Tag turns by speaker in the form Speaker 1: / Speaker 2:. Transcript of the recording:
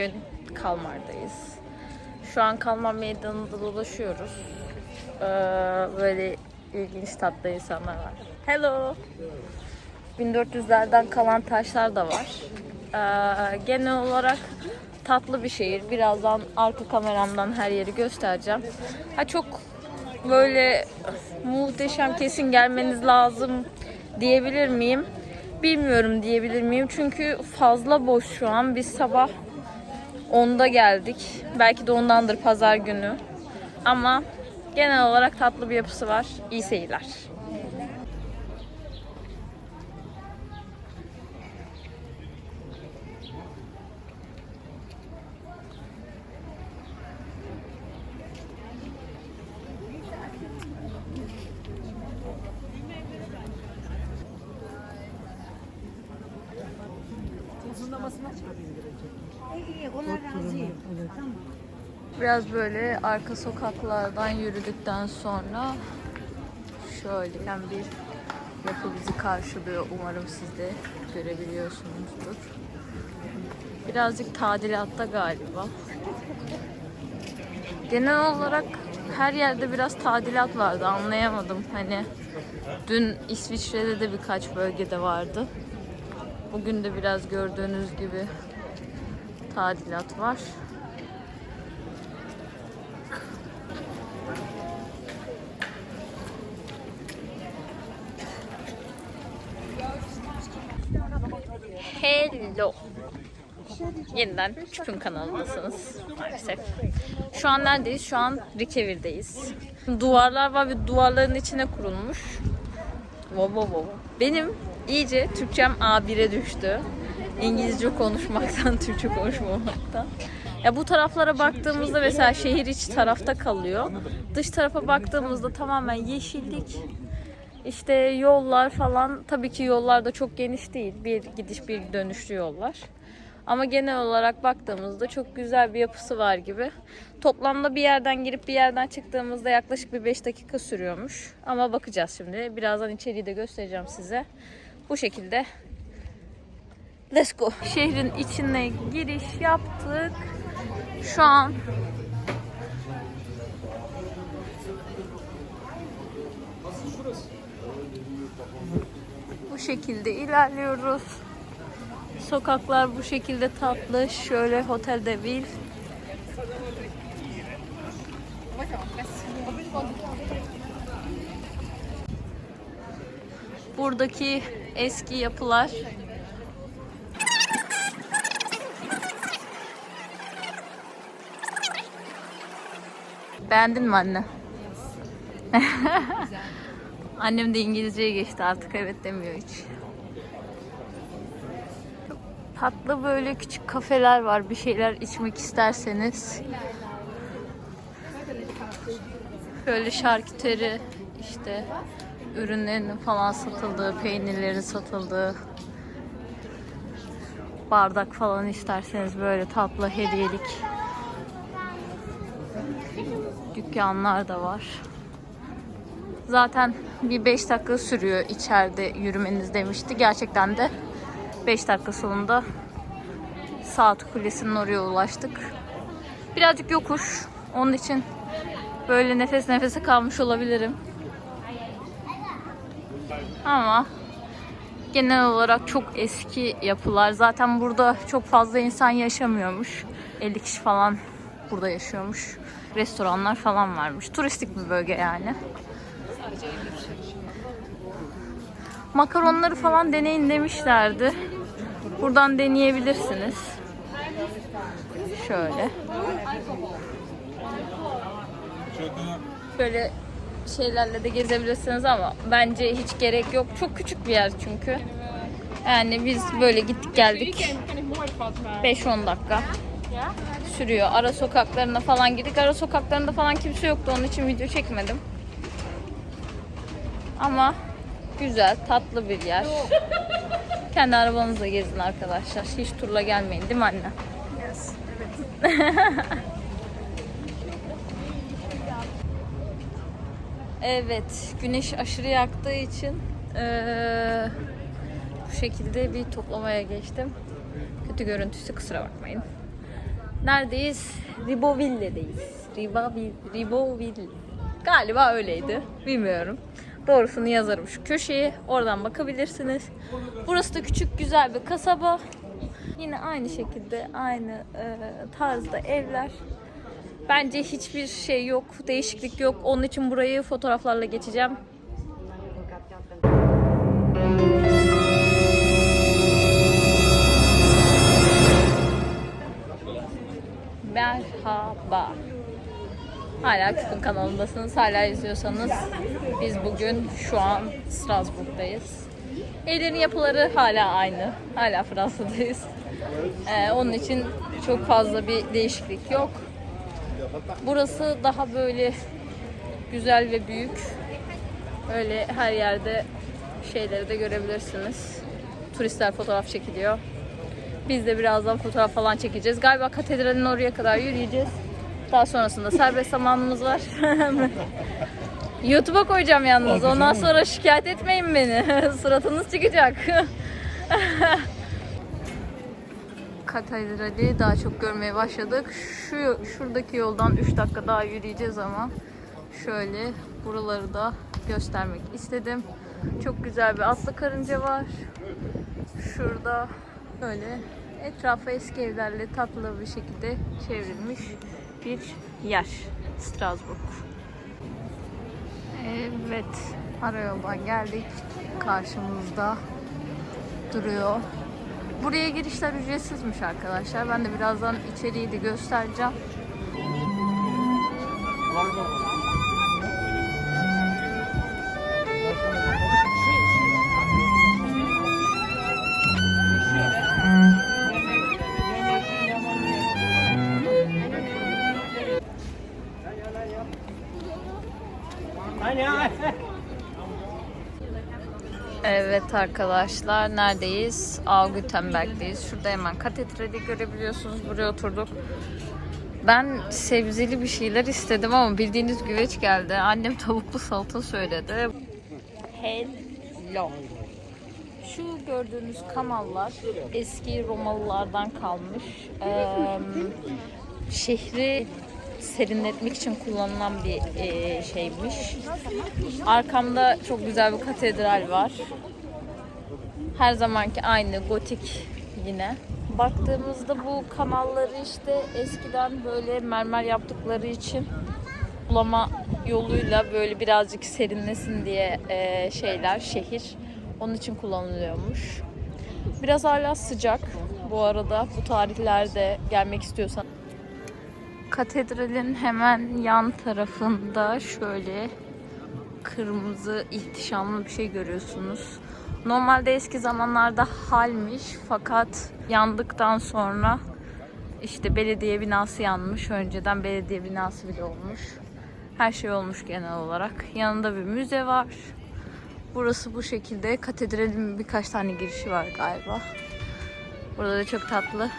Speaker 1: Bugün Kalmar'dayız. Şu an Kalmar Meydanı'nda dolaşıyoruz. Ee, böyle ilginç tatlı insanlar var. Hello! 1400'lerden kalan taşlar da var. Ee, genel olarak tatlı bir şehir. Birazdan arka kameramdan her yeri göstereceğim. Ha çok böyle muhteşem kesin gelmeniz lazım diyebilir miyim? Bilmiyorum diyebilir miyim? Çünkü fazla boş şu an. Biz sabah 10'da geldik. Belki de ondandır pazar günü. Ama genel olarak tatlı bir yapısı var. İyi seyirler. Biraz böyle arka sokaklardan yürüdükten sonra şöyle yani bir yapı bizi karşılıyor. Umarım siz de görebiliyorsunuzdur. Birazcık tadilatta galiba. Genel olarak her yerde biraz tadilat vardı. Anlayamadım. Hani dün İsviçre'de de birkaç bölgede vardı. Bugün de biraz gördüğünüz gibi tadilat var. Hello. Yeniden Küpün kanalındasınız maalesef. Şu an neredeyiz? Şu an Rikevir'deyiz. Duvarlar var ve duvarların içine kurulmuş. Wow, wow, wow. Benim iyice Türkçem A1'e düştü. İngilizce konuşmaktan, Türkçe konuşmamaktan. Ya bu taraflara baktığımızda mesela şehir içi tarafta kalıyor. Dış tarafa baktığımızda tamamen yeşillik. İşte yollar falan tabii ki yollar da çok geniş değil. Bir gidiş bir dönüşlü yollar. Ama genel olarak baktığımızda çok güzel bir yapısı var gibi. Toplamda bir yerden girip bir yerden çıktığımızda yaklaşık bir 5 dakika sürüyormuş. Ama bakacağız şimdi. Birazdan içeriği de göstereceğim size. Bu şekilde. Let's go. Şehrin içine giriş yaptık. Şu an bu şekilde ilerliyoruz. Sokaklar bu şekilde tatlı. Şöyle Hotel de Ville. Buradaki eski yapılar Beğendin mi anne? Annem de İngilizceye geçti artık evet demiyor hiç. Tatlı böyle küçük kafeler var bir şeyler içmek isterseniz. Böyle şarküteri işte ürünlerin falan satıldığı, peynirlerin satıldığı bardak falan isterseniz böyle tatlı hediyelik dükkanlar da var. Zaten bir 5 dakika sürüyor içeride yürümeniz demişti. Gerçekten de 5 dakika sonunda Saat Kulesi'nin oraya ulaştık. Birazcık yokuş. Onun için böyle nefes nefese kalmış olabilirim. Ama genel olarak çok eski yapılar. Zaten burada çok fazla insan yaşamıyormuş. 50 kişi falan burada yaşıyormuş. Restoranlar falan varmış. Turistik bir bölge yani. Makaronları falan deneyin demişlerdi. Buradan deneyebilirsiniz. Şöyle. Böyle şeylerle de gezebilirsiniz ama bence hiç gerek yok. Çok küçük bir yer çünkü. Yani biz böyle gittik geldik. 5-10 dakika sürüyor. Ara sokaklarına falan girdik. Ara sokaklarında falan kimse yoktu. Onun için video çekmedim. Ama güzel, tatlı bir yer. Kendi arabanızla gezin arkadaşlar. Hiç turla gelmeyin değil mi anne? evet, güneş aşırı yaktığı için eee, bu şekilde bir toplamaya geçtim. Kötü görüntüsü kusura bakmayın. Neredeyiz? Riboville'deyiz. Ribaville, Riboville. Galiba öyleydi. Bilmiyorum. Doğrusunu yazarım şu köşeye. Oradan bakabilirsiniz. Burası da küçük güzel bir kasaba. Yine aynı şekilde aynı e, tarzda evler. Bence hiçbir şey yok, değişiklik yok. Onun için burayı fotoğraflarla geçeceğim. Küpün kanalındasınız. Hala izliyorsanız biz bugün şu an Strasbourg'dayız. Evlerin yapıları hala aynı. Hala Fransa'dayız. Ee, onun için çok fazla bir değişiklik yok. Burası daha böyle güzel ve büyük. Öyle her yerde şeyleri de görebilirsiniz. Turistler fotoğraf çekiliyor. Biz de birazdan fotoğraf falan çekeceğiz. Galiba katedralin oraya kadar yürüyeceğiz. Daha sonrasında serbest zamanımız var. YouTube'a koyacağım yalnız. Ondan sonra şikayet etmeyin beni. Suratınız çıkacak. Katedrali daha çok görmeye başladık. Şu şuradaki yoldan 3 dakika daha yürüyeceğiz ama şöyle buraları da göstermek istedim. Çok güzel bir atlı karınca var. Şurada böyle etrafı eski evlerle tatlı bir şekilde çevrilmiş bir yer. Strasbourg. Evet, arayoldan geldik. Karşımızda duruyor. Buraya girişler ücretsizmiş arkadaşlar. Ben de birazdan içeriği de göstereceğim. Evet arkadaşlar neredeyiz? Augütenberg'deyiz. Şurada hemen katedrali görebiliyorsunuz. Buraya oturduk. Ben sebzeli bir şeyler istedim ama bildiğiniz güveç geldi. Annem tavuklu salata söyledi. Hello. Şu gördüğünüz kanallar eski Romalılardan kalmış. Ee, şehri serinletmek için kullanılan bir e, şeymiş. Arkamda çok güzel bir katedral var. Her zamanki aynı gotik yine. Baktığımızda bu kanalları işte eskiden böyle mermer yaptıkları için bulama yoluyla böyle birazcık serinlesin diye e, şeyler şehir onun için kullanılıyormuş. Biraz hala sıcak bu arada bu tarihlerde gelmek istiyorsan. Katedralin hemen yan tarafında şöyle kırmızı ihtişamlı bir şey görüyorsunuz. Normalde eski zamanlarda halmiş fakat yandıktan sonra işte belediye binası yanmış. Önceden belediye binası bile olmuş. Her şey olmuş genel olarak. Yanında bir müze var. Burası bu şekilde. Katedralin birkaç tane girişi var galiba. Burada da çok tatlı